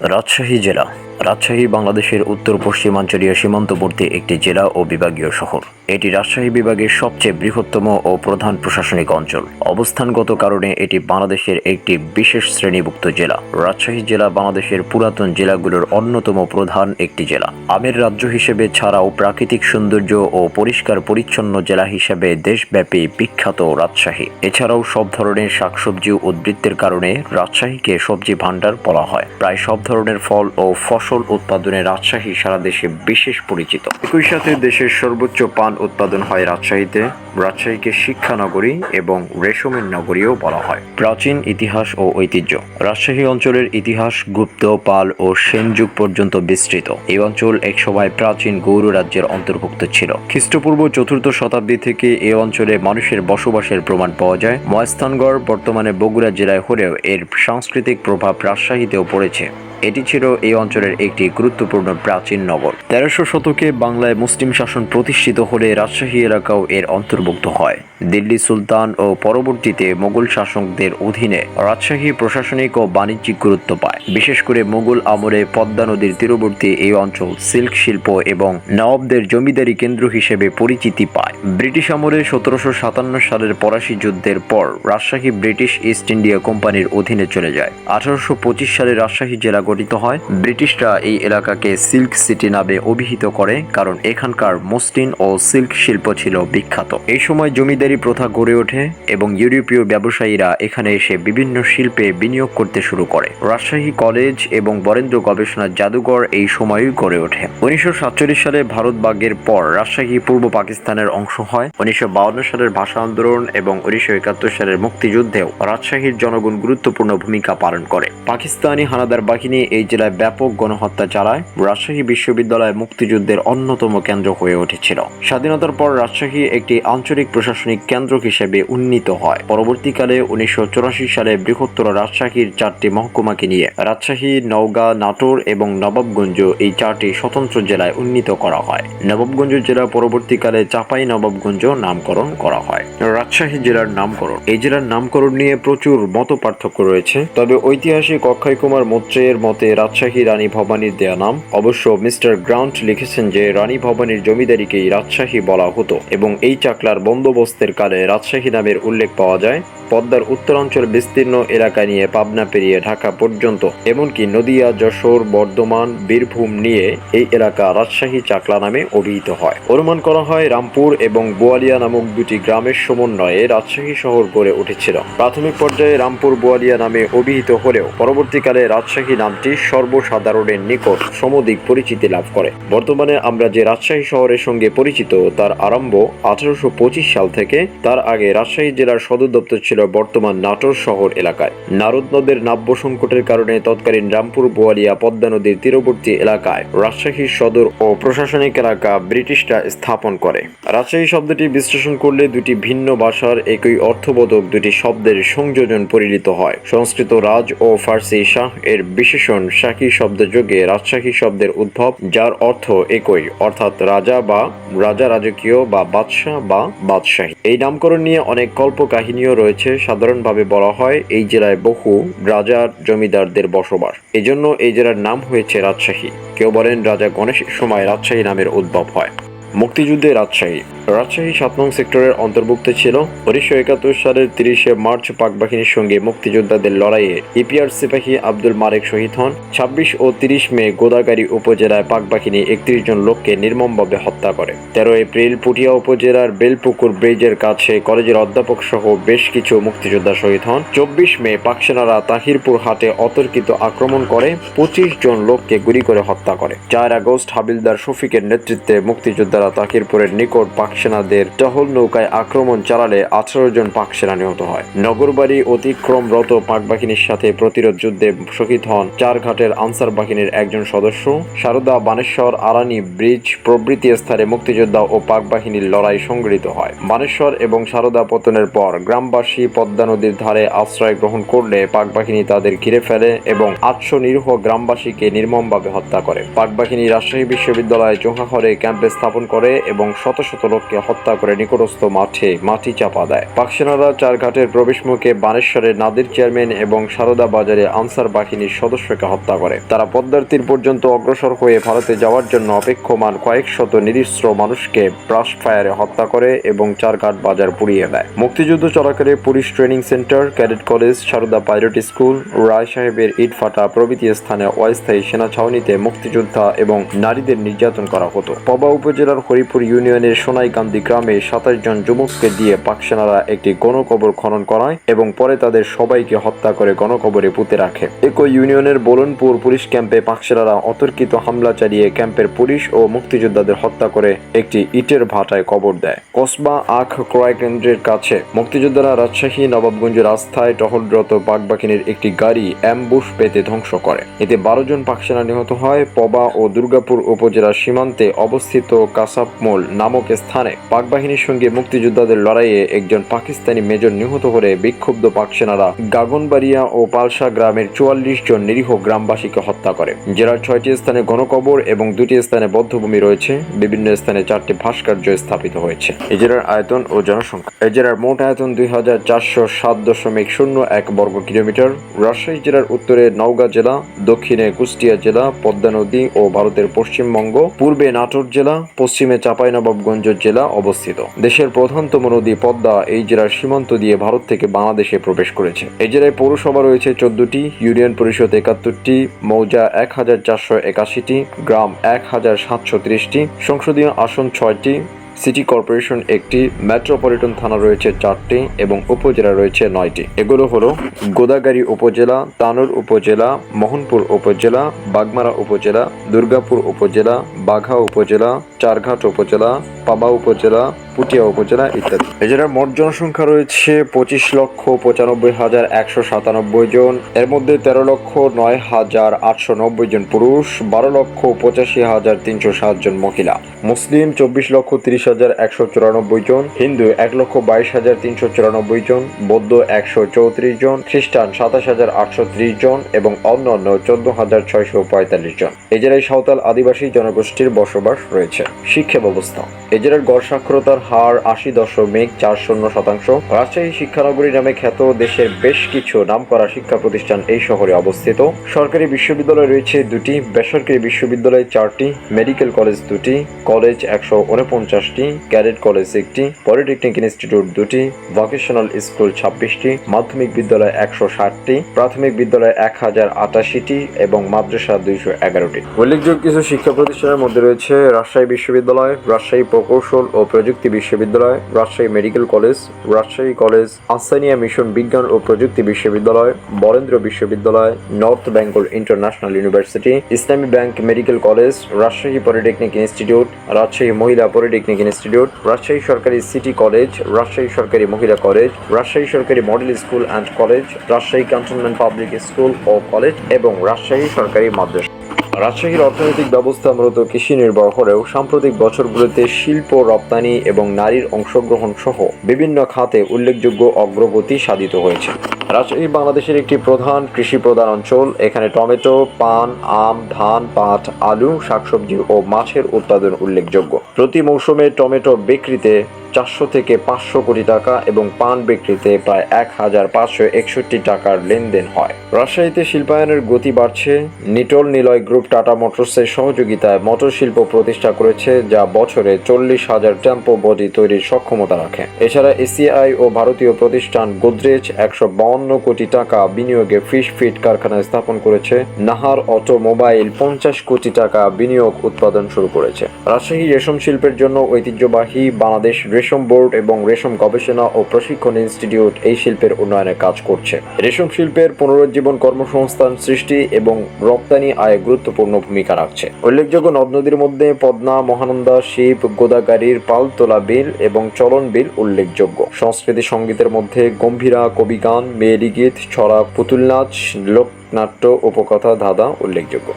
রাজশাহী জেলা। রাজশাহী বাংলাদেশের উত্তর পশ্চিমাঞ্চলীয় সীমান্তবর্তী একটি জেলা ও বিভাগীয় শহর। এটি রাজশাহী বিভাগের সবচেয়ে বৃহত্তম ও প্রধান প্রশাসনিক অঞ্চল। অবস্থানগত কারণে এটি বাংলাদেশের একটি বিশেষ শ্রেণীভুক্ত জেলা। রাজশাহী জেলা বাংলাদেশের পুরাতন জেলাগুলোর অন্যতম প্রধান একটি জেলা। আমের রাজ্য হিসেবে ছাড়াও প্রাকৃতিক সৌন্দর্য ও পরিষ্কার পরিচ্ছন্ন জেলা হিসেবে দেশব্যাপী বিখ্যাত রাজশাহী। এছাড়াও সব ধরনের শাকসবজি উদ্বৃত্তের কারণে রাজশাহীকে সবজি ভাণ্ডার বলা হয়। প্রায় সব ধরনের ফল ও ফসল উৎপাদনে রাজশাহী সারা দেশে বিশেষ পরিচিত। একই সাথে দেশের সর্বোচ্চ পান উৎপাদন হয় রাজশাহীতে। রাজশাহীকে শিক্ষা নগরী এবং রেশমের নগরীও বলা হয়। প্রাচীন ইতিহাস ও ঐতিহ্য। রাজশাহী অঞ্চলের ইতিহাস গুপ্ত, পাল ও সেন যুগ পর্যন্ত বিস্তৃত। এই অঞ্চল একসময় প্রাচীন গৌর রাজ্যের অন্তর্ভুক্ত ছিল। খ্রিস্টপূর্ব চতুর্থ শতাব্দী থেকে এ অঞ্চলে মানুষের বসবাসের প্রমাণ পাওয়া যায়। ময়স্থানগড় বর্তমানে বগুড়া জেলায় হলেও এর সাংস্কৃতিক প্রভাব রাজশাহীতেও পড়েছে। এটি ছিল এই অঞ্চলের একটি গুরুত্বপূর্ণ প্রাচীন নগর। তেরোশো শতকে বাংলায় মুসলিম শাসন প্রতিষ্ঠিত হলে রাজশাহী এলাকাও এর অন্তর্ভুক্ত হয়। দিল্লি সুলতান ও পরবর্তীতে মোগল শাসকদের অধীনে রাজশাহী প্রশাসনিক ও বাণিজ্যিক গুরুত্ব পায়। বিশেষ করে মোগল আমলে পদ্মা নদীর তীরবর্তী এই অঞ্চল সিল্ক শিল্প এবং নবাবদের জমিদারি কেন্দ্র হিসেবে পরিচিতি পায়। ব্রিটিশ আমলে সতেরোশো সাতান্ন সালের পলাশী যুদ্ধের পর রাজশাহী ব্রিটিশ ইস্ট ইন্ডিয়া কোম্পানির অধীনে চলে যায়। আঠারোশো পঁচিশ সালে রাজশাহী জেলা গঠিত হয়। ব্রিটিশরা এই এলাকাকে সিল্ক সিটি নামে অভিহিত করে, কারণ এখানকার মসলিন ও সিল্ক শিল্প ছিল বিখ্যাত। এই সময় জমিদারি প্রথা গড়ে ওঠে এবং ইউরোপীয় ব্যবসায়ীরা এখানে এসে বিভিন্ন শিল্পে বিনিয়োগ করতে শুরু করে। রাজশাহী কলেজ এবং বরেন্দ্র গবেষণা জাদুঘর এই সময়ই গড়ে ওঠে। উনিশশো সাতচল্লিশ সালে ভারত ভাগ্যের পর রাজশাহী পূর্ব পাকিস্তানের অংশ হয়। উনিশশো সালের ভাষা আন্দোলন এবং উনিশশো একাত্তর সালের মুক্তিযুদ্ধেও রাজশাহীর জনগণ গুরুত্বপূর্ণ ভূমিকা পালন করে। পাকিস্তানি হানাদার বাহিনী এই জেলায় ব্যাপক গণহত্যা চালায় রাজশাহী বিশ্ববিদ্যালয় মুক্তিযুদ্ধের অন্যতম কেন্দ্র হয়ে উঠেছিল। স্বাধীনতার পর রাজশাহী একটি আঞ্চলিক প্রশাসনিক কেন্দ্র হিসেবে উন্নীত হয়। পরবর্তীকালে উনিশশো সালে বৃহত্তর রাজশাহীর চারটি মহকুমাকে নিয়ে রাজশাহী, নওগাঁ, নাটোর এবং নবাবগঞ্জ এই চারটি স্বতন্ত্র জেলায় উন্নীত করা হয়। নবাবগঞ্জ জেলা পরবর্তীকালে চাপাই নবাবগঞ্জ নামকরণ করা হয়। রাজশাহী জেলার নামকরণ। এই জেলার নামকরণ নিয়ে প্রচুর মত পার্থক্য রয়েছে। তবে ঐতিহাসিক অক্ষয় কুমার মৈত্রের মতে রাজশাহী রানী ভবানীর দেয়া নাম। অবশ্য মিস্টার গ্রাউন্ড লিখেছেন যে, রানী ভবানীর জমিদারিকেই রাজশাহী বলা হতো এবং এই চাকলার বন্দোবস্তের কালে রাজশাহী নামের উল্লেখ পাওয়া যায়। পদ্মার উত্তরাঞ্চল বিস্তীর্ণ এলাকা নিয়ে পাবনা পেরিয়ে ঢাকা পর্যন্ত, এমনকি নদিয়া, যশোর, বর্ধমান, বীরভূম নিয়ে এই এলাকা রাজশাহী চাকলা নামে অভিহিত হয়। অনুমান করা হয় রামপুর এবং বোয়ালিয়া নামক দুটি গ্রামের সমন্বয়ে রাজশাহী শহর গড়ে উঠেছিল। প্রাথমিক পর্যায়ে রামপুর বোয়ালিয়া নামে অভিহিত হলেও পরবর্তীকালে রাজশাহী নামটি সর্বসাধারণের নিকট সমধিক পরিচিতি লাভ করে। বর্তমানে আমরা যে রাজশাহী শহরের সঙ্গে পরিচিত, তার আরম্ভ আঠারোশো পঁচিশ সাল থেকে, তার আগে রাজশাহী জেলার সদর দপ্তর ছিল বর্তমান নাটোর শহর এলাকায়। নারদ নদের নাব্য সংকটের কারণে তৎকালীন রামপুর, বোয়ালিয়া, পদ্মা নদীর তীরবর্তী এলাকায় রাজশাহীর সদর ও প্রশাসনিক এলাকা ব্রিটিশরা স্থাপন করে। রাজশাহী শব্দটি বিশ্লেষণ করলে দুটি ভিন্ন ভাষার একই অর্থবোধক দুটি শব্দের সংযোজন পরিণত হয়। সংস্কৃত রাজ ও ফার্সি শাহ এর বিশেষণ শাহী শব্দ যোগে রাজশাহী শব্দের উদ্ভব, যার অর্থ একই, অর্থাৎ রাজা বা রাজা রাজকীয় বা বাদশাহ বা বাদশাহী। এই নামকরণ নিয়ে অনেক কল্প কাহিনীও রয়েছে। সাধারণভাবে বলা হয় এই জেলায় বহু রাজার জমিদারদের বসবাস। এজন্য এই জেলার নাম হয়েছে রাজশাহী কেউ বলেন রাজা গণেশের সময় রাজশাহী নামের উদ্ভব হয়। মুক্তিযুদ্ধে রাজশাহী রাজশাহী সাত নং সেক্টরের অন্তর্ভুক্ত ছিল। উনিশশো একাত্তর সালের তিরিশে মার্চ পাক বাহিনীর সঙ্গে মুক্তিযোদ্ধাদের লড়াইয়ে ইপিআর সিপাহী আব্দুল মারেক শহীদ হন। ছাব্বিশ ও তিরিশ মে গোদাগাড়ি উপজেলায় পাক বাহিনী একত্রিশ জন লোককে নির্মমভাবে হত্যা করে। তেরো এপ্রিল পুটিয়া উপজেলার বেলপুকুর ব্রিজের কাছে কলেজের অধ্যাপক সহ বেশ কিছু মুক্তিযোদ্ধা শহীদ হন। চব্বিশ মে পাকসেনারা তাহিরপুর হাটে অতর্কিত আক্রমণ করে, পঁচিশ জন লোককে গুলি করে হত্যা করে। চার আগস্ট হাবিলদার শফিকের নেতৃত্বে মুক্তিযোদ্ধারা তাহিরপুরের নিকট পাক সেনাদের টহল নৌকায় আক্রমণ চালালে আঠারো জন পাক সেনা নিহত হয়। নগরবাড়ি অতিক্রমরত পাক বাহিনীর সাথে প্রতিরোধ যুদ্ধে শহীদ হন চার ঘাটের আনসার বাহিনীর একজন সদস্য। সারদা, বানেশ্বর, আরানি ব্রিজ প্রভৃতি স্থানে মুক্তিযোদ্ধা ও পাক বাহিনীর লড়াই সংগৃহীত হয়। বানেশ্বর এবং সারদা পতনের পর গ্রামবাসী পদ্মা নদীর ধারে আশ্রয় গ্রহণ করলে পাক বাহিনী তাদের ঘিরে ফেলে এবং আটশো নিরীহ গ্রামবাসীকে নির্মমভাবে হত্যা করে। পাক বাহিনী রাজশাহী বিশ্ববিদ্যালয়ে জোহাহরে ক্যাম্পে স্থাপন করে এবং শত শত লোককে বাঘকে হত্যা করে নিকটস্থ মাঠে মাটি চাপা দেয়। পাকসেনারা চার ঘাটের প্রবেশ মুখে বানেশ্বরের নাদির চেয়ারম্যান এবং সারদা বাজারে আনসার বাহিনীর সদস্যকে হত্যা করে। তারা পদ্মার তীর পর্যন্ত অগ্রসর হয়ে ভারতে যাওয়ার জন্য অপেক্ষমান কয়েক শত নিরস্ত্র মানুষকে ব্রাশ ফায়ারে হত্যা করে এবং চারঘাট বাজার পুড়িয়ে দেয়। মুক্তিযুদ্ধ চলাকালে police training centre, cadet college, Sarda pilot school, Roy সাহেবের ইটফাটা প্রভৃতি স্থানে অস্থায়ী সেনা ছাউনিতে মুক্তিযোদ্ধা এবং নারীদের নির্যাতন করা হতো। পবা উপজেলার হরিপুর ইউনিয়নের সোনাইকান্দি গ্রামে সাতাশ জন যুবককে দিয়ে পাকসেনারা একটি গণকবর খনন করায় এবং পরে তাদের সবাইকে হত্যা করে গণকবরে পুঁতে রাখে। একই ইউনিয়নের বোলনপুর পুলিশ ক্যাম্পে পাকসেনারা অতর্কিত হামলা চালিয়ে ক্যাম্পের পুলিশ ও মুক্তিযোদ্ধাদের হত্যা করে একটি ইটের ভাটায় কবর দেয়। কসবা আখ ক্রয় কেন্দ্রের কাছে মুক্তিযোদ্ধারা রাজশাহী নবাবগঞ্জ রাস্তায় টহলরত পাকবাহিনীর একটি গাড়ি অ্যাম্বুশ পেতে ধ্বংস করে। এতে বারো জন পাকসেনা নিহত হয়। পবা ও দুর্গাপুর উপজেলার সীমান্তে অবস্থিত কাসাপমোল নামক স্থানে পাকবাহিনীর সঙ্গে মুক্তিযোদ্ধাদের লড়াইয়ে একজন পাকিস্তানি মেজর নিহত হলে বিক্ষুব্ধ পাকসেনারা গাগনবাড়িয়া ও পালসা গ্রামের চুয়াল্লিশ জন নিরীহ গ্রামবাসীকে হত্যা করে। জেলার ছয়টি স্থানে গণকবর এবং দুটি স্থানে বদ্ধভূমি রয়েছে। বিভিন্ন স্থানে চারটি ভাস্কর্য স্থাপিত হয়েছে। এই জেলার আয়তন ও জনসংখ্যা। এই জেলার মোট আয়তন দুই হাজার চারশো সাত দশমিক শূন্য এক বর্গ কিলোমিটার। রাজশাহী জেলার উত্তরে নওগাঁ জেলা, দক্ষিণে কুষ্টিয়া জেলা, পদ্মা নদী ও ভারতের পশ্চিমবঙ্গ, পূর্বে নাটোর জেলা, পশ্চিমে চাঁপাইনবাবগঞ্জ জেলা অবস্থিত। দেশের প্রধানতম নদী পদ্মা এই জেলার সীমান্ত দিয়ে ভারত থেকে বাংলাদেশে প্রবেশ করেছে। এই জেলায় পৌরসভা রয়েছে চোদ্দটি, ইউনিয়ন পরিষদ একাত্তরটি, মৌজা এক হাজার চারশো একাশিটি, গ্রাম এক হাজার সাতশো ত্রিশটি, সংসদীয় আসন ছয়টি, সিটি কর্পোরেশন একটি, মেট্রোপলিটন থানা রয়েছে চারটি এবং উপজেলা রয়েছে নয়টি। এগুলো হলো গোদাগাড়ি উপজেলা, তানোর উপজেলা, মোহনপুর উপজেলা, বাগমারা উপজেলা, দুর্গাপুর উপজেলা, বাঘা উপজেলা, চারঘাট উপজেলা পাবা উপজেলা, পুটিয়া উপজেলা ইত্যাদি। এছাড়া মোট জনসংখ্যা রয়েছে পঁচিশ লক্ষ পঁচানব্বই হাজার একশো সাতানব্বই জন। এর মধ্যে তেরো লক্ষ নয় হাজার আটশো নব্বই জন পুরুষ, বারো লক্ষ পঁচাশি হাজার তিনশো সাত জন মহিলা। মুসলিম চব্বিশ লক্ষ তিরিশ হাজার একশো চুরানব্বই জন। হিন্দু এক লক্ষ বাইশ হাজার তিনশো চুরানব্বই জন। বৌদ্ধ একশো চৌত্রিশ জন। খ্রিস্টান সাতাশ হাজার আটশো ত্রিশ জন এবং অন্যান্য চোদ্দ হাজার ছয়শো পঁয়তাল্লিশ জন। এজেলায় সাঁওতাল আদিবাসী জনগোষ্ঠীর বসবাস রয়েছে। শিক্ষা ব্যবস্থা। এজেলার গড় সাক্ষরতার হার আশি দশমিক চার শূন্য শতাংশ। রাজশাহী শিক্ষানগরী নামে খ্যাত দেশের বেশ কিছু নামকরা শিক্ষা প্রতিষ্ঠান এই শহরে অবস্থিত। সরকারি বিশ্ববিদ্যালয় রয়েছে দুটি, বেসরকারি বিশ্ববিদ্যালয় চারটি, মেডিকেল কলেজ দুটি, কলেজ একশো উনপঞ্চাশটি ক্যাডেট কলেজ একটি, পলিটেকনিক ইনস্টিটিউট দুটি, ভোকেশনাল স্কুল ছাব্বিশটি, মাধ্যমিক বিদ্যালয় একশো ষাটটি, প্রাথমিক বিদ্যালয় এক হাজার আটাশিটি এবং মাদ্রাসা দুইশো এগারোটি। উল্লেখযোগ্য কিছু শিক্ষা প্রতিষ্ঠানের মধ্যে রয়েছে রাজশাহী বিশ্ববিদ্যালয়, রাজশাহী প্রকৌশল ও প্রযুক্তি বিশ্ববিদ্যালয়, Rajshahi medical college, Rajshahi college Ahsania mission বিজ্ঞান ও প্রযুক্তি বিশ্ববিদ্যালয়, বরেন্দ্র বিশ্ববিদ্যালয়, north Bengal international university, Islami bank medical college, Rajshahi polytechnic institute, Rajshahi মহিলা পলিটেকনিক ইনস্টিটিউট, রাজশাহী সরকারি সিটি কলেজ, রাজশাহী সরকারি মহিলা কলেজ, রাজশাহী সরকারি model school and college, Rajshahi cantonment public school O college এবং রাজশাহী সরকারি মাদ্রাসা। রাজশাহীর অর্থনৈতিক ব্যবস্থা মূলত কৃষি নির্ভর হলেও সাম্প্রতিক বছরগুলোতে শিল্প, রপ্তানি এবং নারীর অংশগ্রহণ সহ বিভিন্ন খাতে উল্লেখযোগ্য অগ্রগতি সাধিত হয়েছে। রাজশাহী বাংলাদেশের একটি প্রধান কৃষি প্রধান অঞ্চল। এখানে টমেটো, পান, আম, ধান, পাট, আলু, শাকসবজি ও মাছের উৎপাদন উল্লেখযোগ্য। প্রতি মৌসুমে টমেটো বিক্রিতে চারশো থেকে পাঁচশো কোটি টাকা এবং পান বিক্রিতে প্রায় এক হাজার পাঁচশো একষট্টি টাকার লেনদেন হয়। রাজশাহীতে শিল্পায়নের গতি বাড়ছে। নিটল নিলয় গ্রুপ টাটা মোটরসের সহযোগিতায় মোটর শিল্প প্রতিষ্ঠা করেছে, যা বছরে চল্লিশ হাজার টেম্পো বডি তৈরির সক্ষমতা রাখে। এছাড়া এসিআই ও ভারতীয় প্রতিষ্ঠান গোদরেজ একশো বাউন্ন কোটি টাকা বিনিয়োগে ফিশ ফিট কারখানা স্থাপন করেছে। নাহার অটোমোবাইল পঞ্চাশ কোটি টাকা বিনিয়োগ উৎপাদন শুরু করেছে। রাজশাহী রেশম শিল্পের জন্য ঐতিহ্যবাহী বাংলাদেশ রেশম বোর্ড এবং রেশম গবেষণা ও প্রশিক্ষণ ইনস্টিটিউট এই শিল্পের উন্নয়নে কাজ করছে। রেশম শিল্পের পুনরুজ্জীবন কর্মসংস্থান সৃষ্টি এবং রপ্তানি আয়ে গুরুত্বপূর্ণ ভূমিকা রাখছে। উল্লেখযোগ্য নদ নদীর মধ্যে পদ্মা, মহানন্দা, শিব গোদাগাড়ির পালতোলা বিল এবং চলন বিল উল্লেখযোগ্য। সংস্কৃতি সঙ্গীতের মধ্যে গম্ভীরা কবিগান, মেয়েলি গীত, ছড়া পুতুল নাচ, লোকনাট্য, উপকথা, ধাঁধা উল্লেখযোগ্য।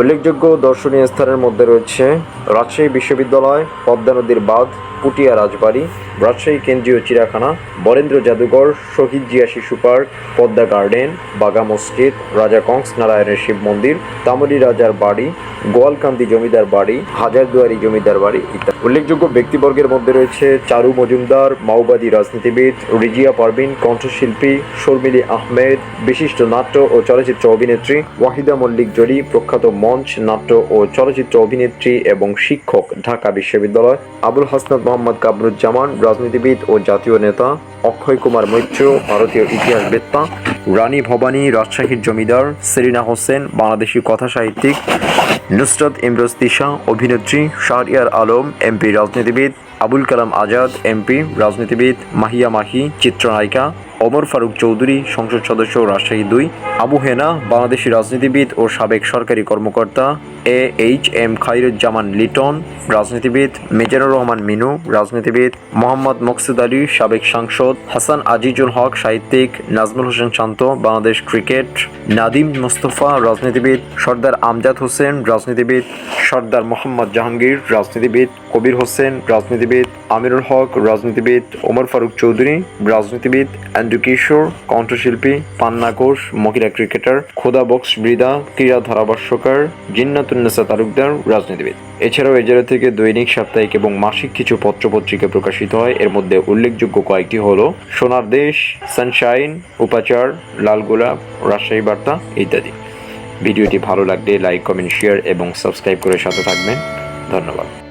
উল্লেখযোগ্য দর্শনীয় স্থানের মধ্যে রয়েছে রাজশাহী বিশ্ববিদ্যালয়, পদ্মা নদীর বাঁধ পুটিয়া রাজবাড়ি, রাজশাহী কেন্দ্রীয় চিড়িয়াখানা, বরেন্দ্র জাদুঘর, শহীদ জিয়া শিশু পার্ক, পদ্মা গার্ডেন, বাগা মসজিদ, রাজা কংস নারায়ণের শিব মন্দির তামলি রাজার বাড়ি, গোয়ালকান্দি জমিদার বাড়ি, হাজারদুয়ারি জমিদার বাড়ি ইত্যাদি। উল্লেখযোগ্য ব্যক্তিবর্গের মধ্যে রয়েছে চারু মজুমদার, মাওবাদী রাজনীতিবিদ, রিজিয়া পারভিন, কণ্ঠশিল্পী, শর্মিলি আহমেদ, বিশিষ্ট নাট্য ও চলচ্চিত্র অভিনেত্রী, ওয়াহিদা মল্লিক জলি প্রখ্যাত মঞ্চ, নাট্য ও চলচ্চিত্র অভিনেত্রী এবং শিক্ষক, ঢাকা বিশ্ববিদ্যালয়, আবুল হাসনাত মোহাম্মদ কাবরুজ্জামান রাজনীতিবিদ ও জাতীয় নেতা, অক্ষয় কুমার মৈত্র, ভারতীয় ইতিহাস বেত্তা, রানী ভবানী, রাজশাহীর জমিদার, সেরিনা হোসেন, বাংলাদেশি কথা সাহিত্যিক, নুসরত ইমরোজ তিশা, অভিনেত্রী, শাহরিয়ার আলম, এমপি রাজনীতিবিদ, আবুল কালাম আজাদ, এমপি, রাজনীতিবিদ, মাহিয়া মাহি, চিত্রনায়িকা ওমর ফারুক চৌধুরী, সংসদ সদস্য রাজশাহী দুই, আবু হেনা, বাংলাদেশি রাজনীতিবিদ ও সাবেক সরকারি কর্মকর্তা A H M Khairuzzaman Liton, রাজনীতিবিদ মেজানুর রহমান মিনু, রাজনীতিবিদ মোহাম্মদ মকসুদ আলী, সাবেক সাংসদ হাসান আজিজুল হক, সাহিত্যিক নাজমুল হোসেন শান্ত, বাংলাদেশ ক্রিকেট, নাদিম মোস্তফা, রাজনীতিবিদ সর্দার আমজাদ হোসেন, রাজনীতিবিদ সর্দার মোহাম্মদ জাহাঙ্গীর, রাজনীতিবিদ কবির হোসেন, রাজনীতিবিদ আমিরুল হক, রাজনীতিবিদ ওমর ফারুক চৌধুরী, রাজনীতিবিদ অ্যান্ড্রু কিশোর, কণ্ঠশিল্পী, পান্না ঘোষ মহিলা ক্রিকেটার, খোদা বক্স মৃদা ক্রীড়া ধারাভাষ্যকার জিন্নাতুন্নেসা তালুকদার, রাজনীতিবিদ। এছাড়াও এ জেলা থেকে দৈনিক, সাপ্তাহিক এবং মাসিক কিছু পত্রপত্রিকা প্রকাশিত হয়। এর মধ্যে উল্লেখযোগ্য কয়েকটি হল সোনার দেশ, সানশাইন, উপাচার লাল গোলাপ রাজশাহী বার্তা ইত্যাদি। ভিডিওটি ভালো লাগলে লাইক, কমেন্ট, শেয়ার এবং সাবস্ক্রাইব করে সাথে থাকবেন। ধন্যবাদ।